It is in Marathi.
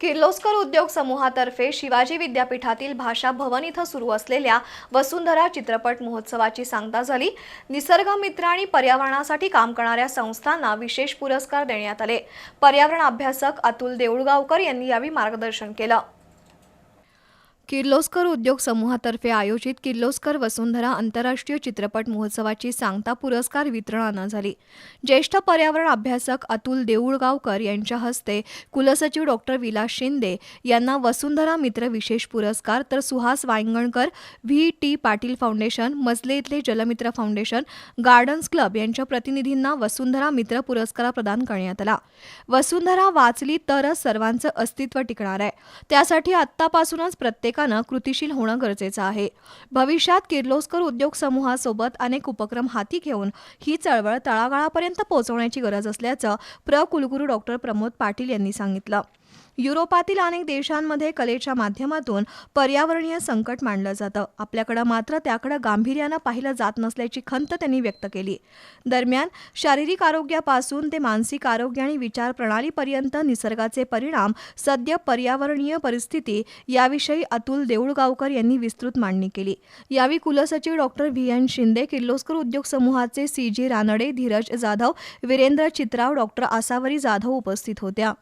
किर्लोस्कर उद्योग समूहातर्फे शिवाजी विद्यापीठातील भाषा भवन इथं सुरू असलेल्या वसुंधरा चित्रपट महोत्सवाची सांगता झाली. निसर्गमित्र आणि पर्यावरणासाठी काम करणाऱ्या संस्थांना विशेष पुरस्कार देण्यात आले. पर्यावरण अभ्यासक अतुल देऊळगावकर यांनी यावेळी मार्गदर्शन केलं. किर्लोस्कर उद्योग समूहातर्फे आयोजित किर्लोस्कर वसुंधरा आंतरराष्ट्रीय चित्रपट महोत्सवाची सांगता पुरस्कार वितरणानं झाली. ज्येष्ठ पर्यावरण अभ्यासक अतुल देऊळगावकर यांच्या हस्ते कुलसचिव डॉक्टर विलास शिंदे यांना वसुंधरा मित्र विशेष पुरस्कार तर Suhas Wayangankar V. T. Patil foundation Majale इथले जलमित्र फाउंडेशन गार्डन्स क्लब यांच्या प्रतिनिधींना वसुंधरा मित्र पुरस्कार प्रदान करण्यात आला. वसुंधरा वाचली तरच सर्वांचं अस्तित्व टिकणार आहे. त्यासाठी आत्तापासूनच प्रत्येक प्रत्येकानं कृतिशील होणं गरजेचं आहे. भविष्यात किर्लोस्कर उद्योग समूहासोबत अनेक उपक्रम हाती घेऊन ही चळवळ तळागाळापर्यंत पोहोचवण्याची गरज असल्याचं प्र कुलगुरू डॉक्टर प्रमोद पाटील यांनी सांगितलं. युरोपातील अनेक देशांमध्ये कलेच्या माध्यमातून पर्यावरणीय संकट मांडलं जातं. आपल्याकडं मात्र त्याकडं गांभीर्यानं पाहिलं जात नसल्याची खंत त्यांनी व्यक्त केली. दरम्यान शारीरिक आरोग्यापासून ते मानसिक आरोग्य आणि विचार प्रणालीपर्यंत निसर्गाचे परिणाम सद्य पर्यावरणीय परिस्थिती याविषयी अतुल देऊळगावकर यांनी विस्तृत मांडणी केली. यावेळी कुलसचिव doctor V. N. Shinde Kirloskar उद्योग समूहाचे C. G. Ranade Dhiraj Jadhav Virendra Chitrav doctor Asawari Jadhav उपस्थित होत्या.